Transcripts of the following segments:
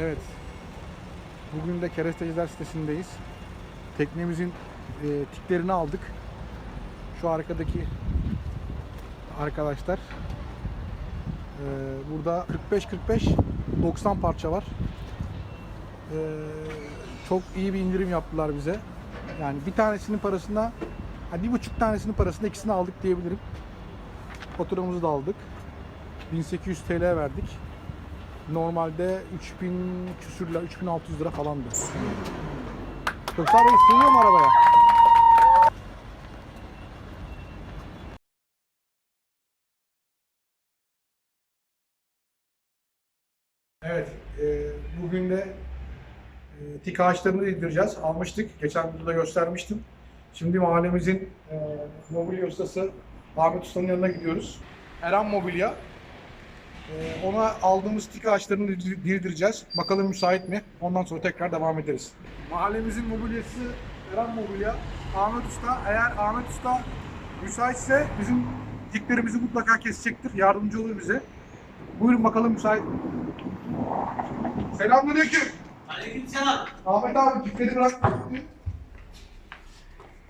Evet. Bugün de Keresteciler sitesindeyiz. Teknemizin e, tiklerini aldık. Şu arkadaki arkadaşlar. E, burada 45-45 90 parça var. E, çok iyi bir indirim yaptılar bize. Yani bir tanesinin parasına ha, bir buçuk tanesinin parasına ikisini aldık diyebilirim. Faturamızı da aldık. 1800 TL verdik. Normalde 3000 küsürler, 3600 lira falandı. Köksal Bey sığıyor mu arabaya? Evet, e, bugün de e, tik ağaçlarını indireceğiz. Almıştık, geçen videoda göstermiştim. Şimdi mahallemizin e, mobilya ustası Ahmet Usta'nın yanına gidiyoruz. Eren Mobilya. Ee, ona aldığımız tik ağaçlarını dir- dirdireceğiz. Bakalım müsait mi? Ondan sonra tekrar devam ederiz. Mahallemizin mobilyası Eren Mobilya. Ahmet Usta. Eğer Ahmet Usta müsaitse bizim tiklerimizi mutlaka kesecektir. Yardımcı olur bize. Buyurun bakalım müsait mi? Selamünaleyküm. Aleykümselam. Ahmet abi tikleri bırak.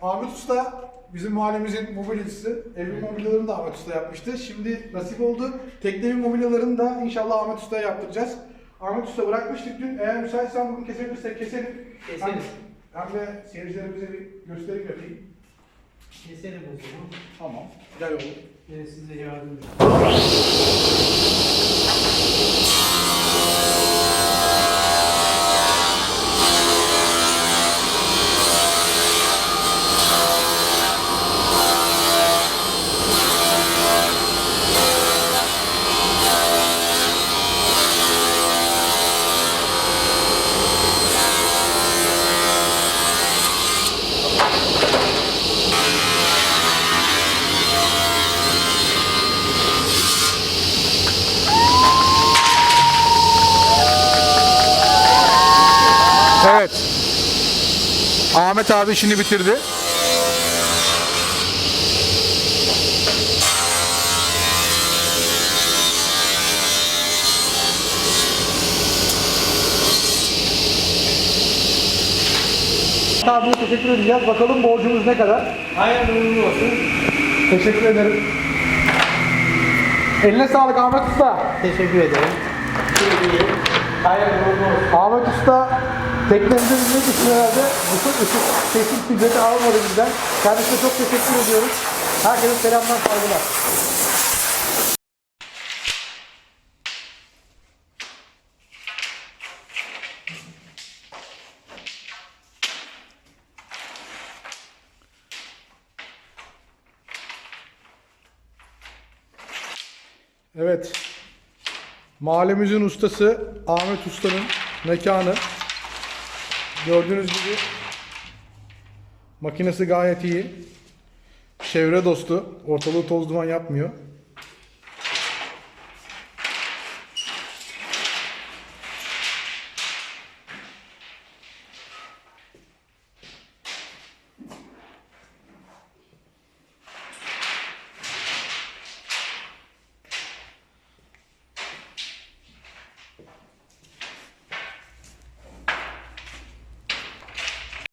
Ahmet Usta bizim mahallemizin mobilyacısı. Evin mobilyalarını da Ahmet Usta yapmıştı. Şimdi nasip oldu. Teknemin mobilyalarını da inşallah Ahmet Usta'ya yaptıracağız. Ahmet Usta bırakmıştık dün. Eğer müsaitsen bugün kesebilirsek keselim. Keseriz. Hem, hem de seyircilerimize bir gösterim yapayım. Keselim o zaman. Tamam. Güzel olur. Ben size yardımcı Evet. Ahmet abi işini bitirdi. Abi teşekkür edeceğiz. Bakalım borcumuz ne kadar? Hayırlı uğurlu olsun. Teşekkür ederim. Eline sağlık Ahmet Usta. Teşekkür ederim. Hayırlı uğurlu olsun. Ahmet Usta teknemize binmek için herhalde bütün ışık kesin ücreti almadı bizden. Kendisine çok teşekkür ediyoruz. Herkese selamlar, saygılar. Evet. Mahallemizin ustası Ahmet Usta'nın mekanı. Gördüğünüz gibi makinesi gayet iyi. Çevre dostu. Ortalığı toz duman yapmıyor.